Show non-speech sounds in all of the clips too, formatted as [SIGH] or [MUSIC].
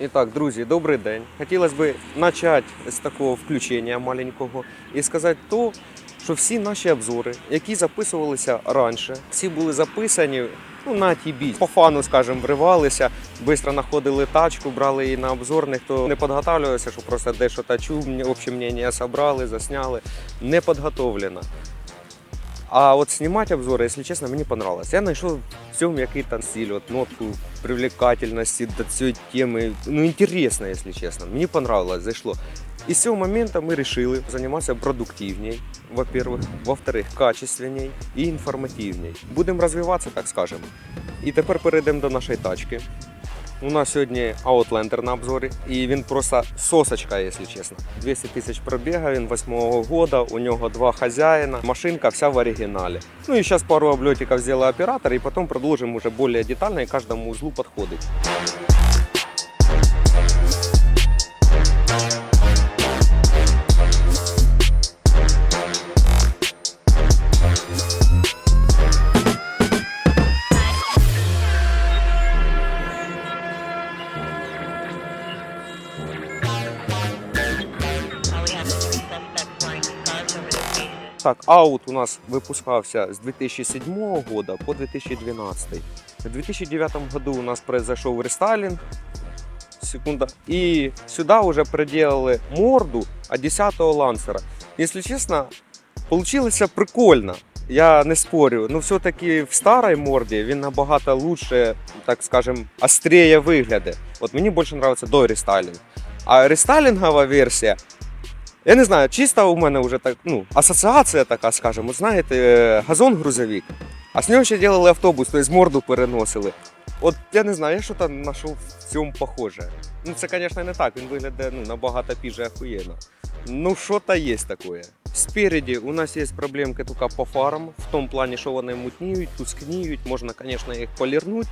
І так, друзі, добрий день. Хотілося б почати з такого включення маленького і сказати то, що всі наші обзори, які записувалися раніше, всі були записані ну, на TB. По фану, скажімо, вривалися, швидко знаходили тачку, брали її на обзор. Ніхто не підготовлювався, що просто дещо та чув, мені общее мнення собрали, засняли. Не підготовлено. А от знімати обзори, якщо чесно, мені понравилось. Я знайшов в цьому який-то стиль, от нотку привлекательності до цієї теми. Ну, інтересно, якщо чесно. Мені понравилось, зайшло. І з цього моменту ми вирішили займатися продуктивней, во-первых, во-вторых, качественней і інформативней. Будемо розвиватися, так скажемо. І тепер перейдемо до нашої тачки. У нас сьогодні Outlander на обзорі, і він просто сосочка, якщо чесно. 200 тисяч пробіга, він 8-го года, у нього два хазяїна, машинка вся в оригіналі. Ну і зараз пару обльотиків зробить оператор, і потім продовжимо уже більш детально і кожному узлу підходить. Так, аут у нас випускався з 2007 года по 2012. В 2009 году у нас произошел рестайлинг. Секунда. И сюда уже приделали морду 10-го лансера. Если честно, получилось прикольно. Я не спорю. Но все-таки в старой морді він набагато лучше, так скажем, острее виглядає. От мені більше подобається до рестайлінг. А рестайлінгова версія, я не знаю, чисто у мене вже так, ну, асоціація така, скажімо, знаєте, е, газон-грузовик. А з нього ще робили автобус, тобто морду переносили. От я не знаю, я що там знайшов в цьому похоже. Ну, це, звісно, не так, він виглядає ну, набагато піже охуєнно. Ну, що-то є таке. Спереді у нас є проблемки тільки по фарам, в тому плані, що вони мутніють, тускніють, можна, звісно, їх полірнути.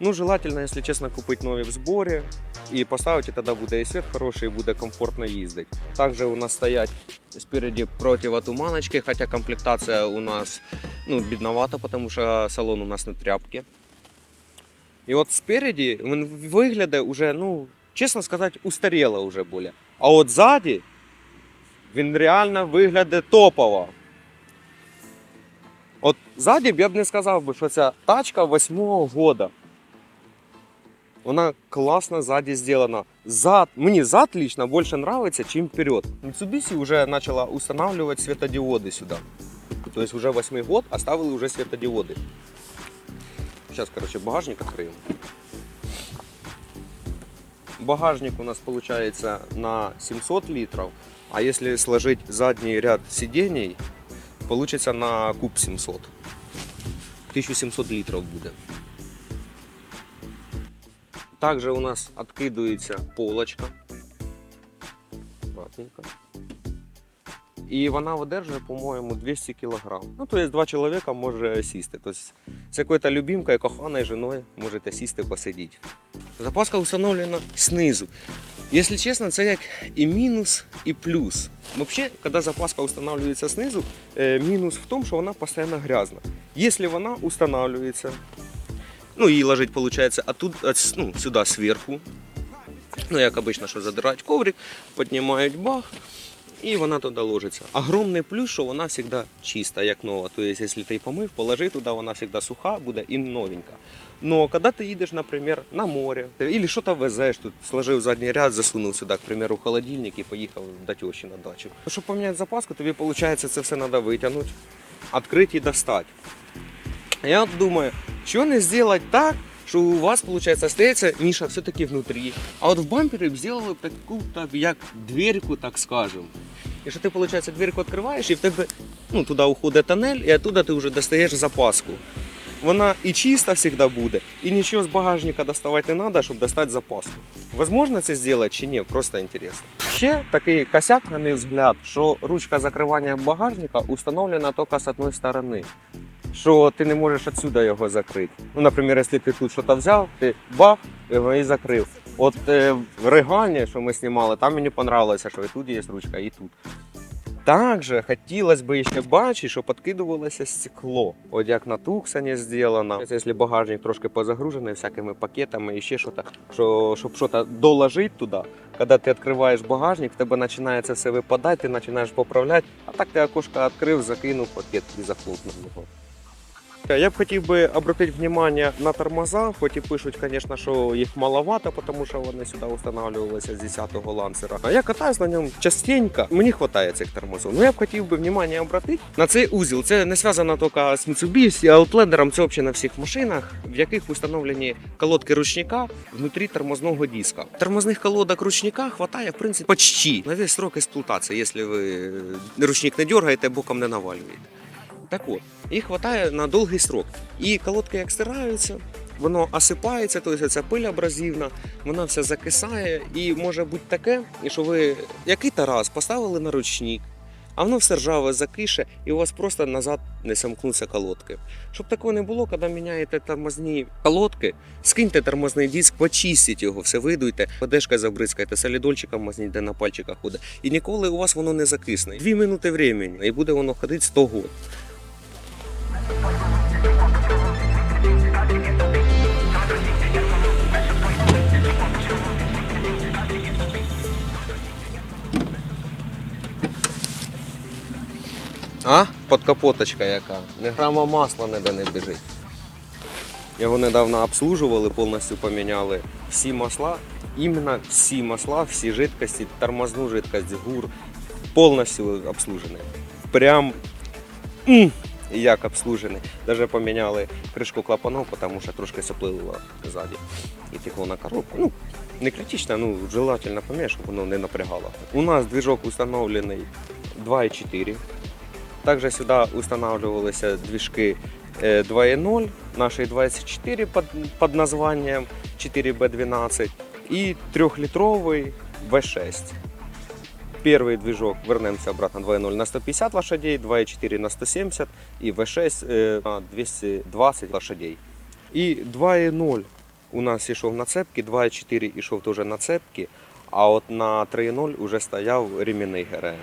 Ну, желательно, якщо чесно, купити нові в зборі і поставити, тоді буде і світ хороший, і буде комфортно їздити. Також у нас стоять спереді противотуманочки, хоча комплектація у нас ну, бідновата, тому що салон у нас на тряпки. І от спереді він виглядає уже, ну, чесно сказати, устаріло вже більше. А от ззаді він реально виглядає топово. От ззаді б я б не сказав би, що ця тачка восьмого года. Вона класно ззаді зроблена. Зад, мені зад лично більше подобається, ніж вперед. Mitsubishi вже почала устанавливать светодиоды сюда. То есть уже восьмой год оставили уже светодиоды. Сейчас, короче, багажник откроем. Багажник у нас получается на 700 литров, а если сложить задний ряд сидений, получится на куб 700. 1700 литров будет. Также у нас откидывается полочка. Аккуратненько. І вона видержує, по-моєму, 200 кг. Ну, тобто два чоловіка може сісти. Тобто з якою-то любимкою, коханою жіною можете сісти посидіти. Запаска встановлена знизу. Якщо чесно, це як і мінус, і плюс. Взагалі, коли запаска встановлюється знизу, е, мінус в тому, що вона постійно грязна. Якщо вона встановлюється, ну і ложить, виходить, оттуда, от, ну, сюди зверху, ну, як обично, що задирають коврик, піднімають бах, і вона туди ложиться. Огромний плюс, що вона завжди чиста, як нова. Тобто, якщо ти її помив, положи туди, вона завжди суха буде і новенька. Но коли ти їдеш, наприклад, на море, або щось везеш, тут сложив задній ряд, засунув сюди, к примеру, холодильник і поїхав до тещі на дачу. Щоб поміняти запаску, тобі виходить це все треба витягнути, відкрити і достати. Я думаю, що не зробити так, що у вас, виходить, остається ніша все-таки внутрі. А от в бампері б зробили б таку, так, як дверку, так скажемо. І що ти, виходить, дверку відкриваєш, і в тебе ну, туди уходить тоннель, і оттуда ти вже достаєш запаску. Вона і чиста завжди буде, і нічого з багажника доставати не треба, щоб достати запаску. Возможно це зробити чи ні, просто інтересно. Ще такий косяк, на мій взгляд, що ручка закривання багажника установлена тільки з одної сторони. Що ти не можеш відсюди його закрити. Ну, наприклад, якщо ти тут щось взяв, ти бах, його і закрив. От е, в Регані, що ми знімали, там мені понравилося, що і тут є ручка, і тут. Також хотілося б ще бачити, що підкидувалося стекло. От як на Туксані зроблено. Якщо багажник трошки позагружений всякими пакетами і ще щось, що, щоб щось доложити туди. Коли ти відкриваєш багажник, в тебе починає все випадати, ти починаєш поправляти, а так ти окошко відкрив, закинув пакет і захлопнув його. Я б хотів би обратити внимание на тормоза, хоч і пишуть, звісно, що їх маловато, тому що вони сюди встановлювалися з 10-го ланцера. А я катаюсь на ньому частенько, мені вистачає цих тормозів. Ну я б хотів би внимание обратити на цей узіл. Це не зв'язано тільки з Mitsubishi, Outlander, це взагалі на всіх машинах, в яких встановлені колодки ручника внутрі тормозного диска. Тормозних колодок ручника хватає, в принципі, почти на весь срок експлуатації, якщо ви ручник не дергаєте, боком не навалюєте. Так от, їх вистачає на довгий срок. І колодки як стираються, воно осипається, тобто ця пиль абразивна, вона все закисає, і може бути таке, що ви який-то раз поставили на ручник, а воно все ржаве закише, і у вас просто назад не сомкнуться колодки. Щоб такого не було, коли міняєте тормозні колодки, скиньте тормозний диск, почистіть його, все видуйте, подешкою забризкайте, солідольчиком мазніть, на пальчиках ходить. І ніколи у вас воно не закисне. Дві минути времени, і буде воно ходити 100 років. А? Подкапоточка яка. Не грама масла ніде не біжить. Його недавно обслужували, повністю поміняли всі масла. Іменно всі масла, всі жидкості, тормозну жидкость, гур, повністю обслужений. Прям як обслужений. Даже поміняли кришку клапанов, тому що трошки соплило ззаді. І текло на коробку. Ну, не критично, ну желательно поміняти, щоб воно не напрягало. У нас движок установлений 2,4. Также сюда устанавливалися движки э, 2.0, наши 24 под, под названием 4B12 и трехлитровый V6. Первый движок, вернемся обратно 2.0 на 150 лошадей, 2.4 на 170 и V6 э, на 220 лошадей. І 2.0 у нас ішов на цепки, 2.4 ішов теж на цепки, а от на 3.0 уже стояв ремінний ГРМ.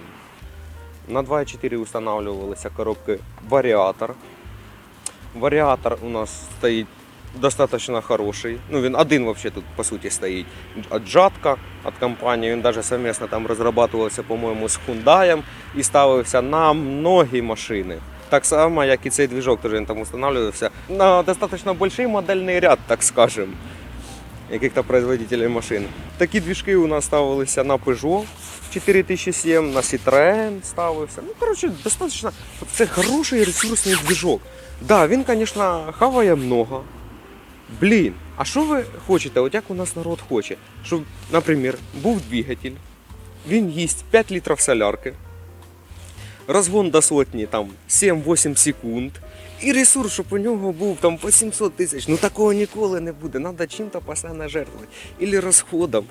На 2.4 устанавливалися коробки варіатор. Варіатор у нас стоїть достаточно хороший. Ну, він один вообще тут по суті стоїть. Джатка від компанії. Він навіть совместно там розрабатувався, по-моєму, з Hyundai і ставився на многі машини. Так само, як і цей движок, теж він там устанавливався на достаточно больший модельний ряд, так скажем, яких-то производителей машин. Такі движки у нас ставилися на Peugeot 4007, на Citroën ставився. Ну, коротше, достаточно. Це хороший ресурсний движок. Да, він, звісно, хаває много. Блін, а що ви хочете? От як у нас народ хоче? Щоб, наприклад, був двигатель, він їсть 5 літрів солярки, розгон до сотні там 7-8 секунд. І ресурс, щоб у нього був там по 700 тисяч. Ну такого ніколи не буде. Треба чим-то постійно жертвувати. Ілі розходом,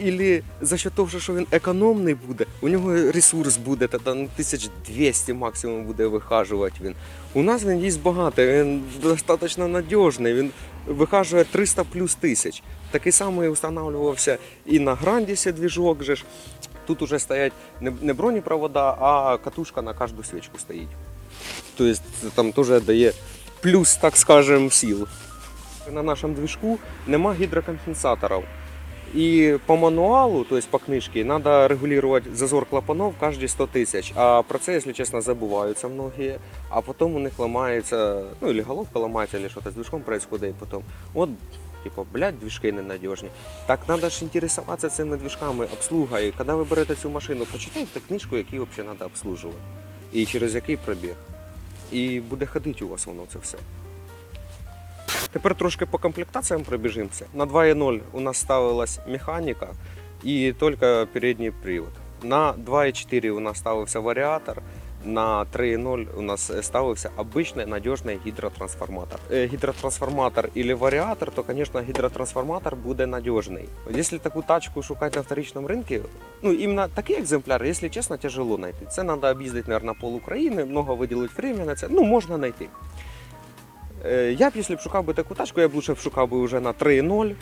ілі за що того, що він економний буде, у нього ресурс буде, та там 1200 максимум буде вихажувати він. У нас він їсть багато, він достатньо надіжний, він вихажує 300 плюс тисяч. Такий самий встановлювався і на Грандісі двіжок же ж. Тут уже стоять не, не бронепровода, а катушка на кожну свічку стоїть. Тобто там теж дає плюс, так скажемо, сил. На нашому движку нема гідрокомпенсаторів. І по мануалу, тобто по книжці, треба регулювати зазор клапанов кожні 100 тисяч. А про це, якщо чесно, забуваються многі. А потім у них ламається, ну, або головка ламається, або щось з движком відбувається, і потім. От, типу, блядь, движки ненадіжні. Так треба ж інтересуватися цими движками, обслугою. Коли ви берете цю машину, почитайте книжку, які взагалі треба обслужувати. І через який пробіг. І буде ходити у вас воно це все. Тепер трошки по комплектаціям пробіжимося. На 2.0 у нас ставилась механіка і тільки передній привод. На 2.4 у нас ставився варіатор. На 3.0 у нас ставився обичний надіжний гідротрансформатор. Е, Гідротрансформатор або варіатор, то, звісно, гідротрансформатор буде надіжний. Якщо таку тачку шукати на вторичному ринку, ну іменно такий екземпляр, якщо чесно, тяжело знайти. Це треба об'їздити, мабуть, пол України, много виділити время на це. Ну, можна знайти. Е, Я якщо б шукав би таку тачку, я б лучше б шукав би вже на 3.0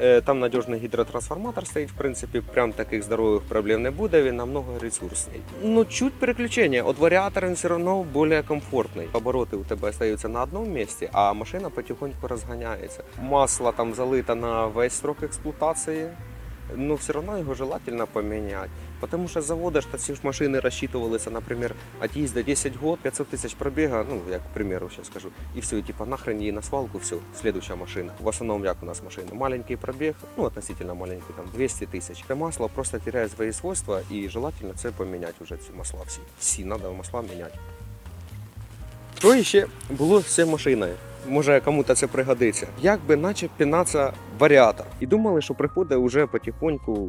Е, Там надіжний гідротрансформатор стоїть, в принципі, прям таких здорових проблем не буде, він намного ресурсний. Ну, чуть переключення. От варіатор він все одно більш комфортний. Обороти у тебе остаються на одному місці, а машина потихоньку розганяється. Масло там залито на весь срок експлуатації. Ну, все одно його желательно поміняти. Потому ж та ці ж машини розчитувалися, наприклад, от їзда 10 год, 500 тисяч пробіга, ну, як к примеру, зараз скажу, і все, і типа нахрен її на свалку, все, слідуща машина. В основному, як у нас машини, маленький пробіг, ну, относительно маленький, там 200 тисяч. Це масло просто теряє свої свойства, і желательно це поміняти вже ці масла всі. Всі, треба масла міняти. Що ще було з цією машиною? Може кому-то це пригодиться. Як би наче пінатися варіатор. І думали, що приходить уже потихоньку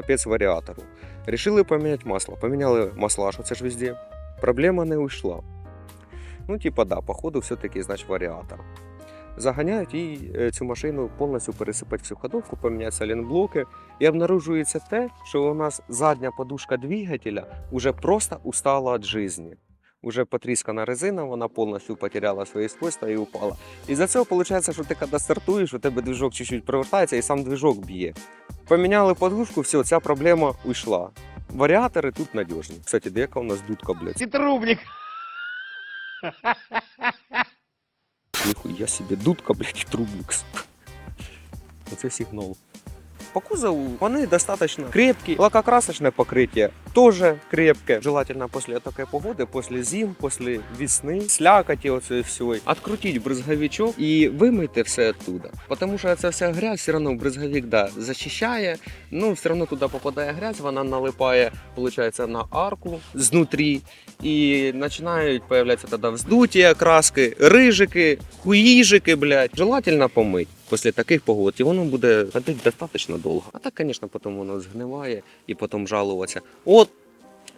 капець варіатору. Рішили поміняти масло. Поміняли що це ж везде. Проблема не уйшла. Ну, типа, да, походу, все-таки, значить, варіатор. Заганяють і цю машину повністю пересипати всю ходовку, поміняти салінблоки. І обнаружується те, що у нас задня подушка двигателя вже просто устала від життя. Уже потріскана резина, вона повністю потеряла свої свойства і упала. І за цього виходить, що ти коли стартуєш, у тебе движок чуть-чуть привертається і сам движок б'є. Поміняли подушку, все, ця проблема уйшла. Варіатори тут надіжні. Кстати, де яка у нас дудка, блядь? Трубник. Ніхуя собі, дудка, блядь, і трубникс. Оце сигнал. По кузову вони достаточно крепкі. Лакокрасочне покриття теж крепке. Желательно після такої погоди, після зим, після весни, слякоті оце все. Открутіть бризговичок і вимийте все оттуда. Тому що ця вся грязь все одно бризговик да, захищає, ну все одно туди попадає грязь, вона налипає, виходить, на арку знутрі. І починають появлятися тоді вздуті краски, рижики, хуїжики, блядь. Желательно помить після таких погод, і воно буде ходити достатньо довго. А так, звісно, потім воно згниває і потім жалуватися. От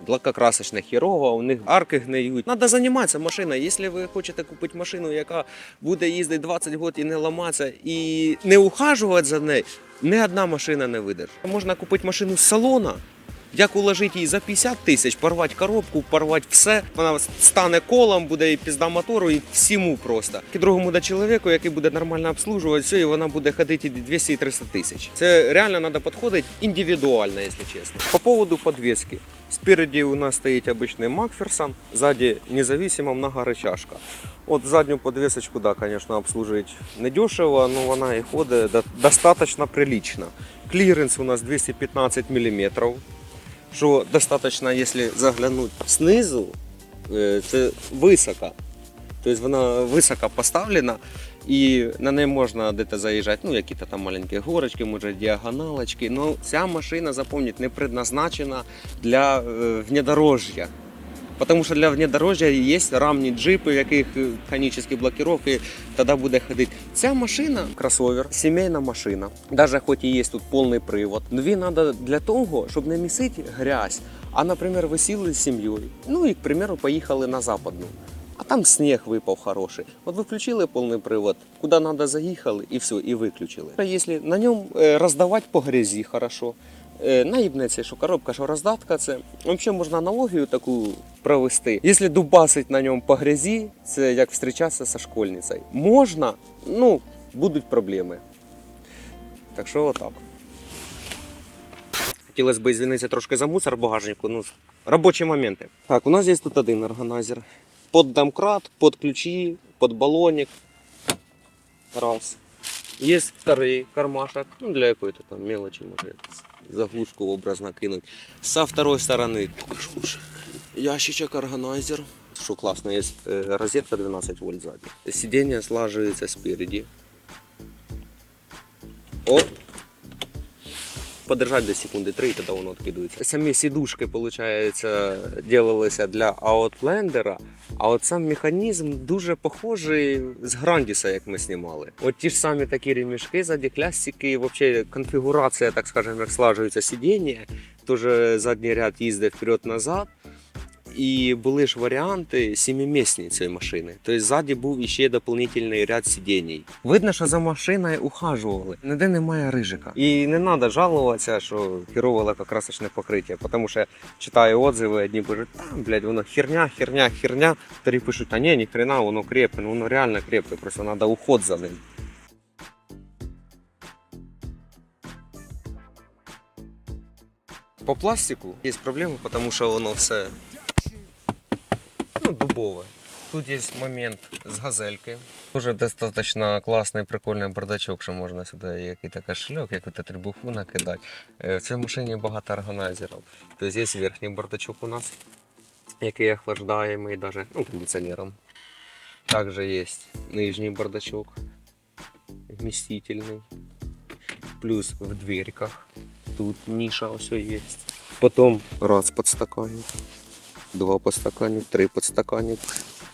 лакокрасочне хірово, у них арки гниють. Надо займатися машиною. Якщо ви хочете купити машину, яка буде їздити 20 років і не ламатися, і не ухажувати за нею, ні одна машина не видержить. Можна купити машину з салона. Як уложити її за 50 тисяч, порвати коробку, порвати все. Вона стане колом, буде і пізда мотору, і всьому просто. І другому до чоловіку, який буде нормально обслужувати, все, і вона буде ходити і 200 і 300 тисяч. Це реально треба підходити індивідуально, якщо чесно. По поводу подвески. Спереді у нас стоїть обычный Макферсон, сзади независимо многорычажка. От задню подвесочку, да, конечно, обслуживать недешево, но вона і ходить до- достаточно прилично. Кліренс у нас 215 мм, що достаточно, якщо заглянути знизу, е, це висока, Тобто вона високо поставлена, і на неї можна десь заїжджати, ну, якісь там маленькі горочки, може діагоналочки. Ну, ця машина, запам'ятайте, не предназначена для е, внедорожжя. Потому що для внедорожжя є рамні джипи, в яких е, конічні блокировки, тоді буде ходити. Ця машина кросовер, сімейна машина. Навіть хоч і є тут повний привод, він треба для того, щоб не місити грязь. А, наприклад, ви сіли з сім'єю, ну і, к примеру, поїхали на западну. А там сніг випав хороший. От ви включили повний привод, куди треба заїхали, і все, і виключили. Якщо на ньому е, роздавати по грязі хорошо, наїбнеться, що коробка, що роздатка, це взагалі можна аналогію таку провести. Якщо дубасить на ньому по грязі, це як зустрічатися зі школьницею. Можна, ну, будуть проблеми. Так що отак. Хотілося б звінитися трошки за мусор в багажнику. Ну, робочі моменти. Так, у нас є тут один органайзер. Под домкрат, под ключи, под баллоник. Раз. Есть второй кармашек, ну для какой-то там мелочи, может заглушку образно кинуть. Со второй стороны ящичек органайзер. Что классно, есть э, розетка 12 вольт сзади. Сиденье слаживается спереди. Оп. Подержать до секунди 3, тоді воно відкидується. Самі сідушки, виходить, ділилися для Outlander, а от сам механізм дуже похожий з Грандіса, як ми знімали. От ті ж самі такі ремішки, ззаді класики, взагалі конфігурація, так скажемо, як слажується сидіння, теж задній ряд їздить вперед-назад. І були ж варіанти сімімісні цієї машини. Тобто ззаді був іще доповнительний ряд сидінь. Видно, що за машиною ухажували. Ніде немає рижика. І не треба жалуватися, що керували красочне покриття. Тому що читаю отзиви, одні кажуть, там блядь, воно херня, херня, херня. Тоді пишуть, а ні, ні хрена, воно крепне, воно реально крепке, просто треба уход за ним. По пластику є проблеми, тому що воно все ну, дубове. Тут є момент з газельки. Дуже достатньо класний, прикольний бардачок, що можна сюди якийсь кошельок, якусь трибуху накидати. Е, В цій машині багато органайзерів. Тобто є верхній бардачок у нас, який охлаждаємий даже, ну, кондиціонером. Також є нижній бардачок, вмістительний. Плюс в дверках. Тут ниша все є. Потом раз подстаканник, два подстаканник, три подстаканник.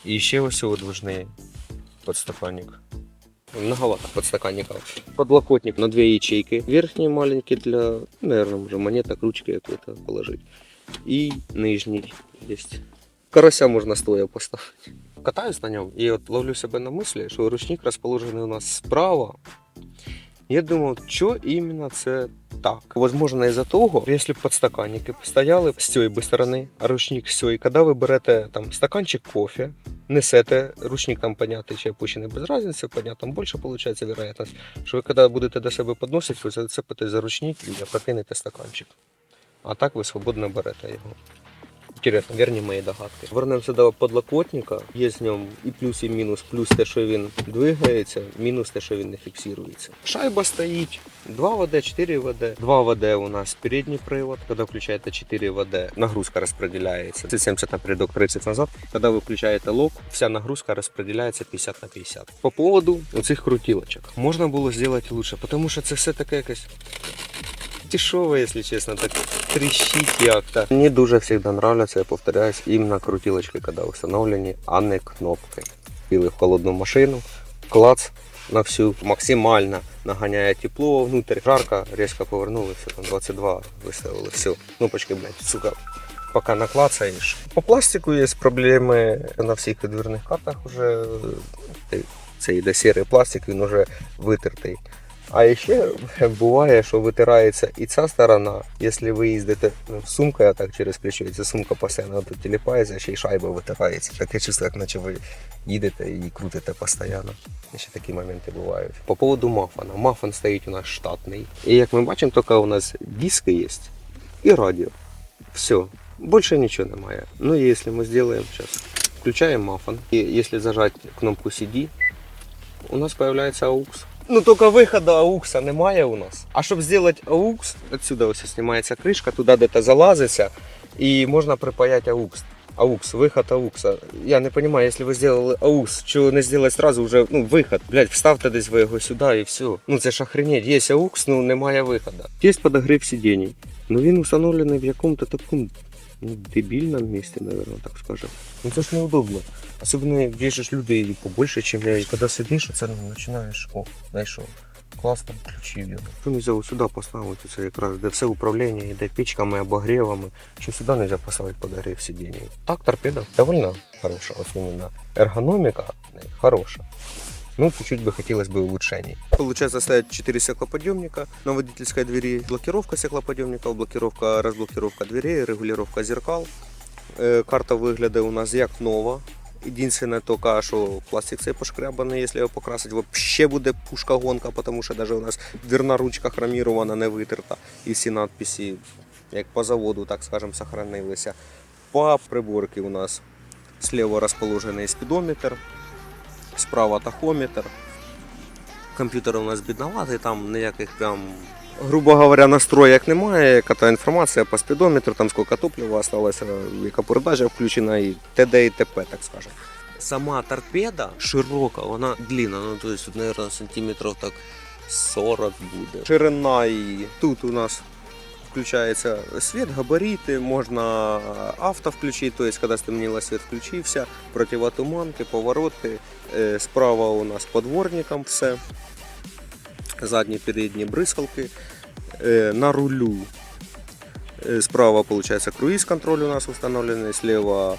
И еще ось выдвижный подстаканник. Многовато подстаканников. Подлокотник на две ячейки. Верхний маленький для, наверное, уже монеток, ручки какой-то положить. И нижний есть. Карася можно стоя поставить. Катаюсь на нем и вот ловлю себя на мысли, что ручник расположенный у нас справа. Я думав, що іменно це так. Возможно, із-за того, б подстаканники стояли з цієї сторони, а ручник з цієї, коли ви берете там стаканчик кофе, несете, ручник там піднятий чи опущений без разниці, понятно, більше виходить вероятність, що ви коли будете до себе підносити, ви зацепите за ручник і опрокинете стаканчик. А так ви свободно берете його. Интересно, верні мої догадки. Вернемося до подлокотника. Є з ньому і плюс, і мінус. Плюс те, що він двигається, мінус те, що він не фіксується. Шайба стоїть 2 ВД, 4 ВД. 2 ВД у нас передній привод. Коли включаєте 4 ВД, нагрузка розподіляється. Це 70 напередок, 30 назад. Коли ви включаєте лок, вся нагрузка розподіляється 50 на 50. По поводу оцих крутілочок. Можна було зробити лучше, тому що це все таке якесь дешеве, якщо чесно, так тріщить як-то. Мені дуже завжди нравляться, я повторяюсь, іменно крутілочки, коли встановлені, а не кнопки. Піли в холодну машину, клац на всю, максимально наганяє тепло внутрь, жарко, різко повернули, все, там 22 виставили, все. Кнопочки, блядь, сука, поки наклацаєш. По пластику є проблеми на всіх дверних картах уже. е, Це йде сірий пластик, він вже витертий. А ще буває, що витирається і ця сторона, якщо ви їздите сумкою, так через ця сумка постійно тут тіліпається, ще й шайба витирається. Таке чувство, як наче ви їдете і крутите постійно. Ще такі моменти бувають. По поводу мафана. Мафан стоїть у нас штатний. І як ми бачимо, тільки у нас диски є і радіо. Все. Більше нічого немає. Ну і якщо ми зробимо зараз, включаємо мафан. І якщо зажати кнопку CD, у нас появляется AUX. Ну только выхода AUX немає у нас. А щоб зробити AUX, отсюда ось знімається кришка, туди де-то залазиться, і можна припаяти AUX. AUX, выход AUX. Я не розумію, якщо ви зробили AUX, чого не зробити сразу вже ну, виход. Блять, вставте десь ви його сюди і все. Ну це ж охренеть. Є AUX, ну немає виходу. Є подогрів сидінь. Ну він установлений в якому-то такому ну, дебільному місці, наверное, так скажем. Ну це ж неудобно. Ж люди і побольше, чим я. І коли сидиш, це починаєш, о, знайшов. Класно, включив його. Що не сюди поставити, це якраз де все управління йде пічками, обогрівами. Що сюди не можна поставити подогрів сидіння. Так, торпеда довольно хороша, ось ергономіка хороша. Ну, чуть-чуть бы хотелось бы улучшений. Получается ставить 4 стеклоподъемника на водительской двери, блокировка стеклоподъемников, блокировка, разблокировка дверей, регулировка зеркал. Е, Карта виглядає у нас як нова. Єдине тільки, що пластик цей пошкрябаний, якщо його покрасити, взагалі буде пушка гонка, тому що навіть у нас дверна ручка хромірована, не витерта. І всі надписи, як по заводу, так скажемо, сохранилися. По приборці у нас слева розположений спідометр, справа тахометр. Комп'ютер у нас бідноватий, там ніяких прям, грубо говоря, настроєк немає. Яка інформація по спідометру, там скільки топлива залишилося, яка передача включена і т.д. і т.п., так скажемо. Сама торпеда широка, вона длинна, ну то есть, наверное, сантиметрів так 40 буде. Ширина її. Тут у нас включається світ, габарити, можна авто включити, то есть, коли стемніло, світ включився, противотуманки, повороти. Е, Справа у нас подворником все. Задні, передні бризкалки. Е, На рулю е, справа получается круиз контроль у нас установленный, слева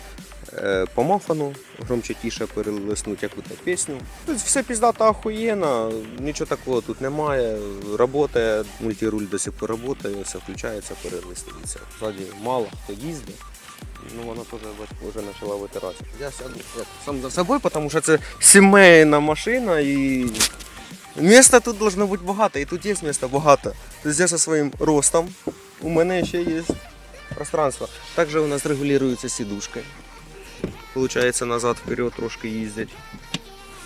по мафану, громче тише перелиснуть якусь пісню. Тут все піздато охуєнно, нічого такого тут немає. Работає, мультируль до сих пор працює, все включається, перелистується. Ззаді мало хто їздить. Ну, вона теж вже почала витиратися. Я сяду як, сам за собою, тому що це сімейна машина і міста тут должно бути багато, і тут є місто багато. Тобто я зі своїм ростом у мене ще є пространство. Також у нас регулюється сідушка. Получається назад вперед трошки їздять.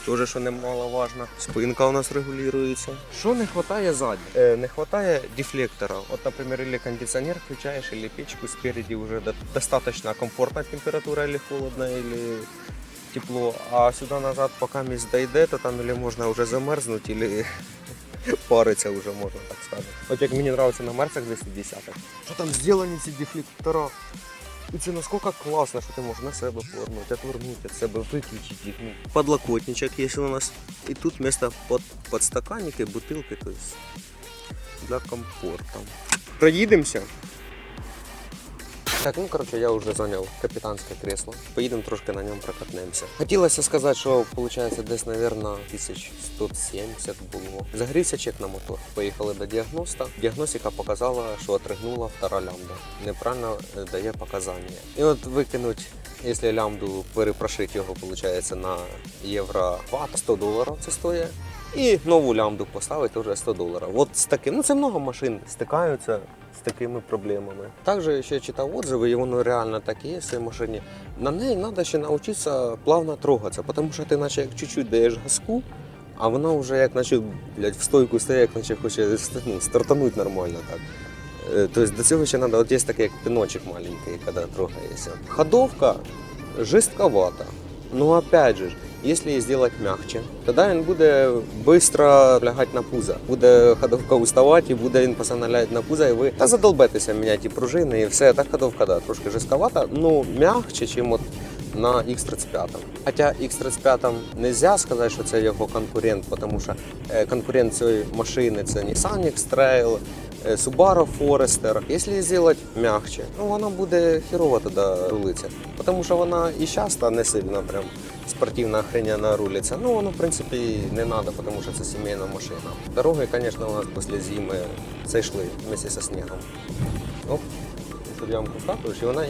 Тоже, що немаловажно. Спинка у нас регулюється. Що не вистачає ззаді? Е, не вистачає дефлектора. От, наприклад, или кондиціонер включаєш, или печку спереди вже до- достаточно комфортна температура, или холодно, или тепло. А сюди назад, поки місць дойде, то там или можна вже замерзнути, или [LAUGHS] париться вже можна так сказати. От як мені подобається на мерцях 210 Що там зроблені ці дефлектора? І це наскільки класно, що ти можеш на себе повернути, отвернути від себе, виключити їх. Ну, Подлокотничок є у нас. І тут місто під подстаканники, бутилки, тобто для комфорту. Проїдемося. Так, ну коротше, я вже зайняв капітанське кресло. Поїдемо трошки на ньому прокатнемося. Хотілося сказати, що виходить десь, мабуть, 1170 було. Загрівся чек на мотор. Поїхали до діагноста. Діагностика показала, що отригнула втора лямбда. Неправильно е, дає показання. І от викинуть, якщо лямбду перепрошити його, виходить, на євро 100 доларів це стоїть. І нову лямбду поставити вже 100 доларів. От з таким, ну це много машин стикаються з такими проблемами. Також ще читав отзиви, і воно реально так є в цій машині. На неї треба ще навчитися плавно трогатися, тому що ти наче як чуть-чуть даєш газку, а вона вже як наче блядь, в стойку стає, як наче хоче ну, стартануть нормально так. Е, Тобто до цього ще треба, от є такий як піночок маленький, коли трогаєшся. Ходовка жестковата. Ну опять же, її сделать мягче, тоді він буде швидко лягати на пузо. Буде ходовка уставати і буде він постійно на пузо, і ви та задолбетеся міняти пружини, і все. Так ходовка да, трошки жестковата, ну мягче, ніж от на X35. Хоча X35 не можна сказати, що це його конкурент, тому що конкурент цієї машини це Nissan X-Trail, е, Subaru Forester. Якщо зробити м'якше, ну вона буде хірово тоді рулитися. Тому що вона і часто не сильно прям спортивна охрененно рулиться. Ну воно в принципі не треба, тому що це сімейна машина. Дороги, звісно, у нас після зими зайшли вместе зі снігом. Оп, щоб я вам показую, і вона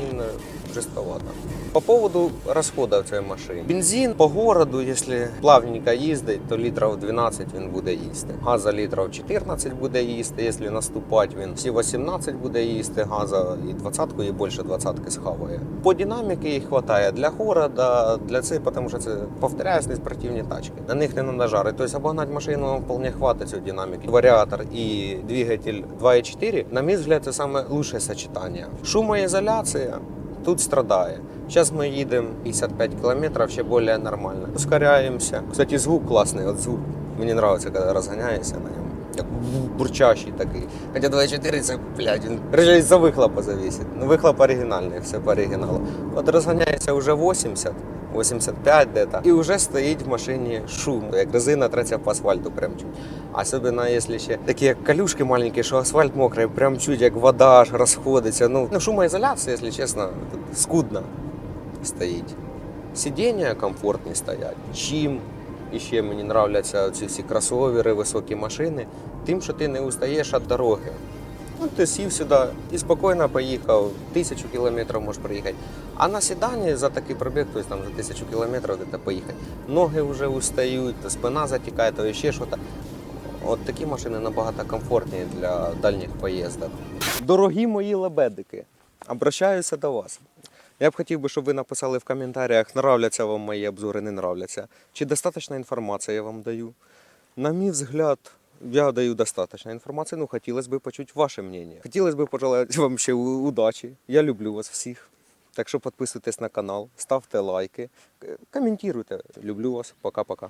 іменно жестковата. По поводу розходу цієї машини. Бензин по городу, якщо плавненько їздить, то літрів 12 він буде їсти. Газа літрів 14 буде їсти, якщо наступати, він всі 18 буде їсти газа і 20 і більше 20 схаває. По динаміки їх вистачає для города, для цих, тому що це, повторяюсь, не спортивні тачки. На них не треба жарити. Тобто обогнати машину вполне хватить цієї динаміки. Варіатор і двигатель 2.4, на мій взгляд, це саме лучше сочетання. Шумоізоляція тут страдає. Зараз ми їдемо 55 кілометрів, ще більше нормально. Ускоряємося. Кстати, звук класний. От звук мені подобається, коли розганяєшся на ньому. Як бурчащий такий. Хоча 2.4 це, блядь, він режить за вихлопа завісить. Ну, вихлоп оригінальний, все по оригіналу. От розганяється вже 80, 85 де-то, і вже стоїть в машині шум, як резина треться по асфальту прям чуть. Особенно якщо ще такі як калюшки маленькі, що асфальт мокрий, прям чуть як вода аж розходиться. Ну, ну шумоізоляція, якщо чесно, тут скудно стоїть. Сидіння комфортні стоять. Чим іще мені нравляться ці всі кросовери, високі машини, тим, що ти не устаєш від дороги. Ну, ти сів сюди і спокійно поїхав, тисячу кілометрів можеш проїхати. А на сідані за такий пробіг, тобто там за тисячу кілометрів де поїхати, ноги вже устають, спина затікає, то ще щось. От такі машини набагато комфортні для дальніх поїздок. Дорогі мої лебедики, обращаюся до вас. Я б хотів би, щоб ви написали в коментарях, нравляться вам мої обзори, не нравляться. Чи достатньо інформації я вам даю. На мій взгляд, я даю достаточно інформації, ну хотілося б почути ваше мнение. Хотілося б пожелати вам ще у- удачі. Я люблю вас всіх. Так що підписуйтесь на канал, ставте лайки, коментуйте. Люблю вас. Пока-пока.